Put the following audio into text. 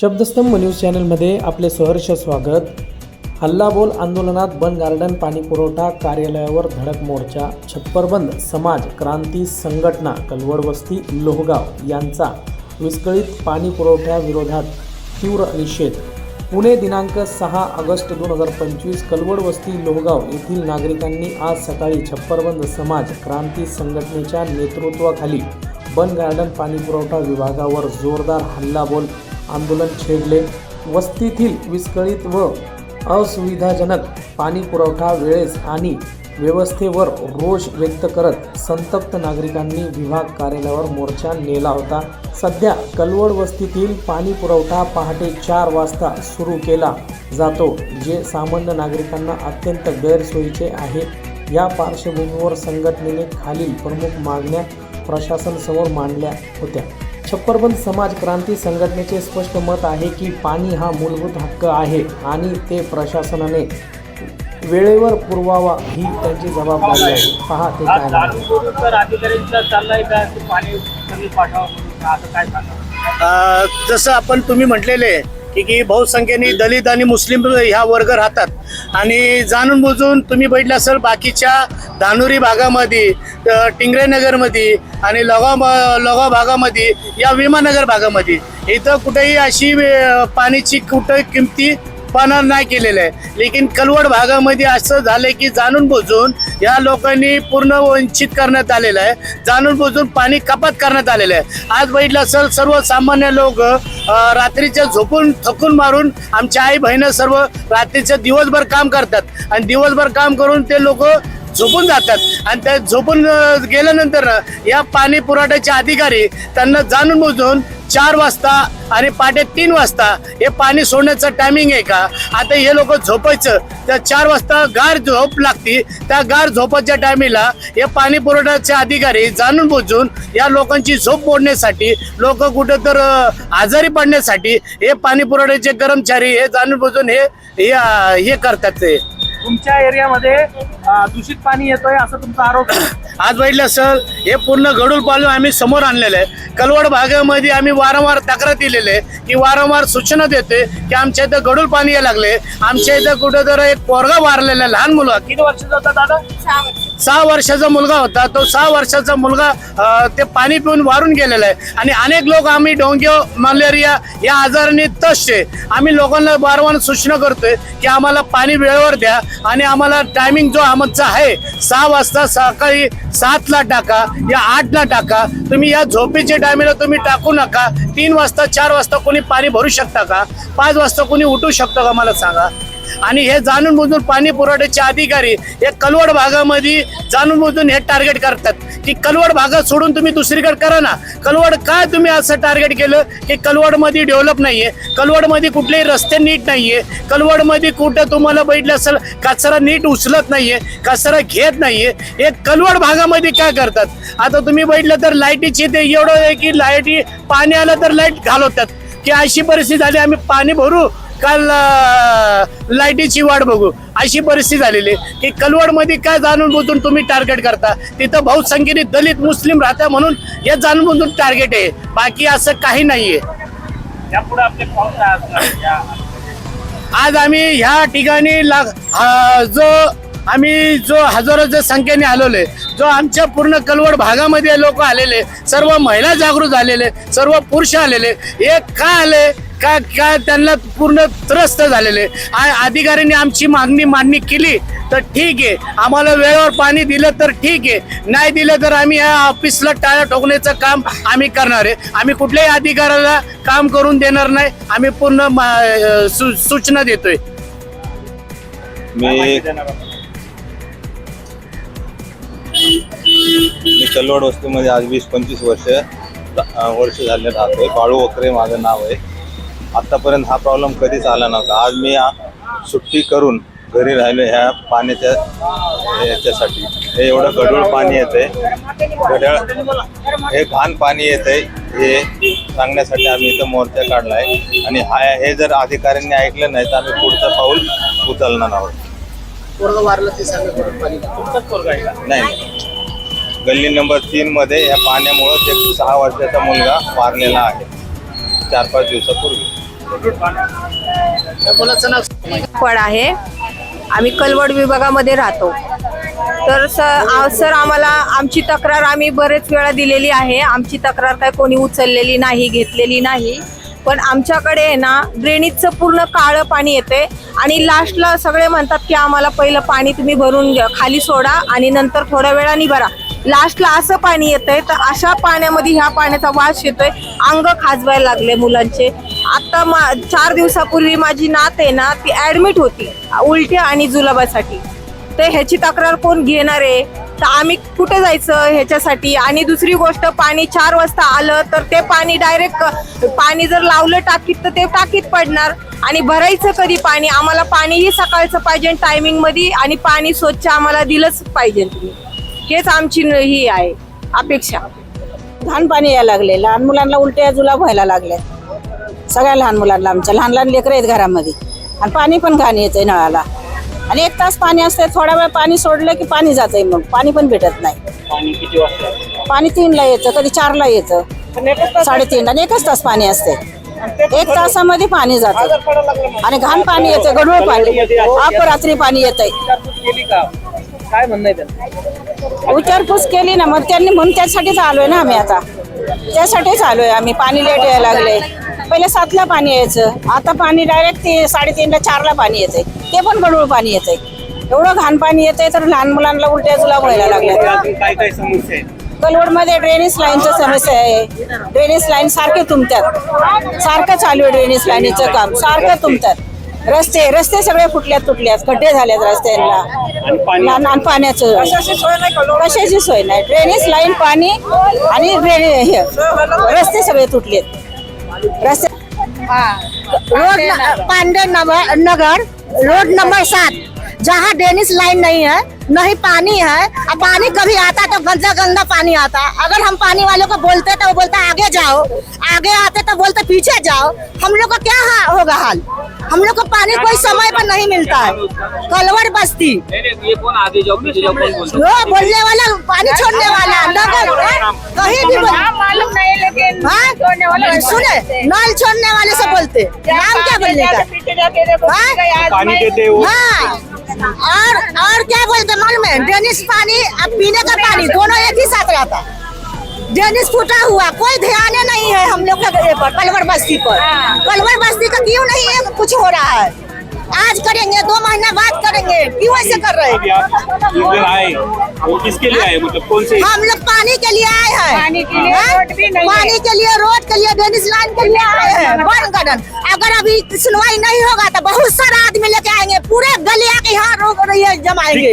शब्दस्तंभ news चॅनलमध्ये आपले सहर्ष स्वागत. हल्लाबोल आंदोलनात बंद गार्डन पाणी पुरवठा कार्यालयावर धडक मोर्चा छप्परबंद समाज क्रांती संघटना कलवड वस्ती लोहगाव यांचा विस्कळीत पाणी पुरवठ्याविरोधात तीव्र निषेध. पुणे दिनांक सहा ऑगस्ट दोन हजार पंचवीस कलवड वस्ती लोहगाव येथील नागरिकांनी आज सकाळी छप्परबंद समाज क्रांती संघटनेच्या नेतृत्वाखाली बन गार्डन पाणी पुरवठा विभागावर जोरदार हल्लाबोल आंदोलन छेडले. वस्तीतील विस्कळीत व असुविधाजनक पाणी पुरवठा वेळेस आणि व्यवस्थेवर रोष व्यक्त करत संतप्त नागरिकांनी विभाग कार्यालयावर मोर्चा नेला होता. सध्या कलवड वस्तीतील पाणी पुरवठा पहाटे चार वाजता सुरू केला जातो जे सामान्य नागरिकांना अत्यंत गैरसोयीचे आहे. या पार्श्वभूमीवर संघटनेने खालील प्रमुख मागण्या प्रशासनासमोर मांडल्या होत्या. छप्परबंद समाज क्रांती संघटनेचे स्पष्ट मत आहे की पाणी हा मूलभूत हक्क आहे आणि ते प्रशासनाने वेळेवर पुरवावा ही त्यांची जबाबदारी आहे. पहा ते काय पाठवा जसं आपण तुम्ही म्हटलेले की की बहुसंख्येने दलित आणि मुस्लिम ह्या वर्ग राहतात. आणि जाणून बुजून तुम्ही बघितलं असेल बाकीच्या धानुरी भागामध्ये टिंगरेनगरमध्ये आणि लगाव लगाव भागामध्ये या विमानगर भागामध्ये इथं कुठेही अशी पाण्याची कुठं किमती पण नाही केलेलं आहे. लेकिन कलवड भागामध्ये असं झालंय की जाणून बुजून या लोकांनी पूर्ण वंचित करण्यात आलेलं आहे. जाणून बुजून पाणी कपात करण्यात आलेलं आहे. आज बघितलं सर सर्वसामान्य लोक रात्रीच्या झोपून थकून मारून आमच्या आई बहिणी सर्व रात्रीचं दिवसभर काम करतात. आणि दिवसभर काम करून ते लोक झोपून जातात. आणि त्या झोपून गेल्यानंतर या पाणी पुरवठ्याचे अधिकारी त्यांना जाणून बुजून चार वाजता आणि पहाटे तीन वाजता. हे पाणी सोडण्याचं टायमिंग आहे का? आता हे लोक झोपायचं. त्या चार वाजता गार झोप लागती. त्या गार झोपाच्या टायमिंगला हे पाणी पुरवठ्याचे अधिकारी जाणून बुजून या लोकांची झोप मोडण्यासाठी लोक कुठं तर आजारी पडण्यासाठी हे पाणी पुरवठ्याचे कर्मचारी हे जाणून बुजून हे हे करतात ते. तुमच्या एरियामध्ये दूषित पाणी येतोय असं तुमचा आरोप आहे? आज बघितलं असेल हे पूर्ण गडूळ पालन आम्ही समोर आणलेलं आहे. कलवड भागामध्ये आम्ही वारंवार तक्रार दिलेली आहे की वारंवार सूचना देतोय की आमच्या इथं गडूळ पाणी यायला लागले आमच्या इथं कुठं तर एक पोरगा वारलेला आहे, लहान मुलगा. किती वर्षाचा होता दादा? सहा वर्षाचा मुलगा होता. तो सहा वर्षाचा मुलगा ते पाणी पिऊन वारून गेलेला आहे. आणि अनेक लोक आम्ही डोंग्यो मलेरिया या आजाराने तश आहे. आम्ही लोकांना वारंवार सूचना करतोय की आम्हाला पाणी वेळेवर द्या आणि आम्हाला टायमिंग जो आमचा आहे सहा वाजता सकाळी सातला टाका या आठला टाका. तुम्ही या झोपेच्या टायमिंगला तुम्ही टाकू नका. तीन वाजता चार वाजता कोणी पाणी भरू शकता का? पाच वाजता कोणी उठू शकतो का? मला सांगा. आणि हे जाणून बुजून पाणी पुरवठ्याचे अधिकारी हे कलवड भागामध्ये जाणून बुजून हे टार्गेट करतात. की कलवड भागात सोडून तुम्ही दुसरीकडे करा ना. कलवड काय तुम्ही असं टार्गेट केलं? की कलवडमध्ये डेव्हलप नाहीये. कलवडमध्ये कुठलेही रस्ते नीट नाहीये. कलवडमध्ये कुठं तुम्हाला बैठलं असेल कचरा नीट उचलत नाहीये कचरा घेत नाहीये. हे कलवड भागामध्ये काय करतात? आता तुम्ही बैठलं तर लाईटीची ते एवढं आहे की लाईटी पाणी आलं तर लाइट घालवतात. की अशी परिस्थिती झाली आम्ही पाणी भरू काल लाईटीची वाट बघू. अशी परिस्थिती झालेली आहे की कलवडमध्ये काय जाणून बुजून तुम्ही टार्गेट करता? तिथं बहुसंख्येने दलित मुस्लिम राहता म्हणून हे जाणून बुजून टार्गेट आहे. बाकी असं काही नाहीये. आज आम्ही ह्या ठिकाणी जो आम्ही जो हजारोच्या संख्येने आलेले जो आमच्या पूर्ण कलवड भागामध्ये लोक आलेले सर्व महिला जागृत झालेले सर्व पुरुष आलेले हे का आले? का का त्यांना पूर्ण त्रस्त झालेले? आ- अधिकाऱ्यांनी आमची मागणी मान्य केली तर ठीक आहे. आम्हाला वेळेवर पाणी दिलं तर ठीक आहे. नाही दिलं तर आम्ही या ऑफिसला टाळ्या ठोकण्याचं काम आम्ही करणार आहे. आम्ही कुठल्याही अधिकाऱ्याला काम करून देणार नाही. आम्ही पूर्ण मा- सू- सूचना देतोय. काय मी? मी कल्लोड वस्तीमध्ये आज वीस पंचवीस वर्ष वर्ष झाले राहतोय. बाळू वकरे माझं नाव आहे. आतापर्यंत हा प्रॉब्लेम कधीच आला नव्हता. आज मी सुट्टी करून घरी राहिलो ह्या पाण्याच्या याच्यासाठी हे एवढं गढूळ पाणी येतंय. गढळ हे घाण पाणी येतंय. हे सांगण्यासाठी आम्ही इथं मोर्चा काढलाय. आणि हा हे जर अधिकाऱ्यांनी ऐकलं नाही तर आम्ही पुढचं पाऊल उचलणार आहोत. आहे नाही. गल्ली नंबर तीन मध्ये या पाण्यामुळं एक सहा वर्षाचा मुलगा वारलेला आहे. चार पाच दिवसापूर्वी. फळ आहे. आम्ही कलवड विभागामध्ये राहतो. तर सर सर आम्हाला आमची तक्रार आम्ही बरेच वेळा दिलेली आहे. आमची तक्रार काय कोणी उचललेली नाही घेतलेली नाही. पण आमच्याकडे आहे ना ड्रेनेजचं पूर्ण काळं पाणी येते. आणि लास्टला सगळे म्हणतात की आम्हाला पहिलं पाणी तुम्ही भरून घ्या खाली सोडा आणि नंतर थोड्या वेळाने भरा. लास्टला असं पाणी येतंय तर अशा पाण्यामध्ये ह्या पाण्याचा वास येतोय. अंग खाजवायला लागले मुलांचे. आता मा चार दिवसापूर्वी माझी नात आहे ना ती ऍडमिट होती उलट्या आणि जुलाबासाठी. तर ह्याची तक्रार कोण घेणार आहे? तर आम्ही कुठे जायचं ह्याच्यासाठी? आणि दुसरी गोष्ट पाणी चार वाजता आलं तर ते पाणी डायरेक्ट पाणी जर लावलं टाकीत तर ते टाकीत पडणार. आणि भरायचं कधी पाणी? आम्हाला पाणीही सकाळचं पाहिजे टायमिंगमध्ये आणि पाणी स्वच्छ आम्हाला दिलंच पाहिजे. तुम्ही हेच आमची न- ही आहे अपेक्षा. घाण पाणी यायला लागले लहान मुलांना उलट्या जुलाब व्हायला लागल्या सगळ्या लहान मुलांना आमच्या. लहान लहान लेकरं आहेत घरामध्ये. आणि पाणी पण घाण येतंय नळाला. आणि एक तास पाणी असते थोडा वेळ पाणी सोडलं की पाणी जातंय मग. पाणी पण भेटत नाही. पाणी तीनला येतं कधी चारला येतं. साडेतीन आणि एकच तास पाणी असते एक तासामध्ये पाणी जातं. आणि घाण पाणी येतं गढूळ पाणी. अपरात्री पाणी का? काय म्हणणं विचारपूस केली ना मग त्यांनी म्हणून त्यासाठीच आलोय ना आम्ही आता. त्यासाठीच आलोय आम्ही. पाणी लेट यायला लागले पहिले सातला पाणी यायचं. आता पाणी डायरेक्ट ते साडेतीनला चारला पाणी येते ते पण गडूळ पाणी येते एवढं घाण पाणी येते तर लहान मुलांना उलट्या जुलाब व्हायला लागल्या अजून काय काय समस्या आहेत? कलवडमध्ये ड्रेनेज लाईनचं समस्या आहे. ड्रेनेज लाईन सारखे तुमतात सारखं चालू आहे ड्रेनेज लाईनीचं काम. सारखं तुमतात रस्ते रस्ते सगळे फुटल्यात तुटल्यात. खड्डे झालेत रस्त्यांना. आणि पाणी? लहान लहान पाण्याचं. कशाची सोय नाही ड्रेनेज लाईन पाणी आणि ड्रेने हे. रस्ते सगळे तुटलेत. रस्ते रोड न- पांडे नगर नगर रोड नंबर सात जहाँ डेनिस लाइन नहीं है नहीं पानी है और पानी कभी आता तो गंदा गंदा पानी आता अगर हम पानी वालों को बोलते तो वो बोलता आगे जाओ। आगे आते तो बोलते पीछे जाओ। हम लोग को क्या हा, होगा हाल? हम लोग को पानी कोई समय पर नहीं मिलता है। कलवर बस्ती। नहीं नहीं ये कौन आगे जाओ पीछे जाओ कौन बोलता वो बोलने वाला पानी छोड़ने वाला नगर कहीं भी बोल मालूम नहीं लेकिन हाँ? सुने नल छोड़ने वाले से बोलते नाम क्या बोलने का? हाँ? पानी देते वो। हाँ और और क्या बोलते मालूम है? ड्रेनेज पानी अब पीने का पानी दोनों एक ही साथ रहता ड्रेनेज फूटा हुआ कोई ध्यान नहीं है हम लोग के पर कलवर बस्ती पर। कलवर बस्ती का क्यों नहीं है? कुछ हो रहा है। आज करेंगे दो महीना बाद करेंगे। क्यों ऐसे कर रहे हैं? इधर आए? वो किसके लिए आए? मतलब कौन से? हम लोग पानी के लिए आए हैं। पानी के लिए हाँ? रोड भी नहीं पानी के लिए रोड के लिए ड्रेनेज लाइन के लिए आए हैं। वन गार्डन अगर अभी सुनवाई नहीं होगा तो बहुत सारा आदमी लेके आएँगे। पूरे गलिया के यहाँ रोक रही है जमाएँगे।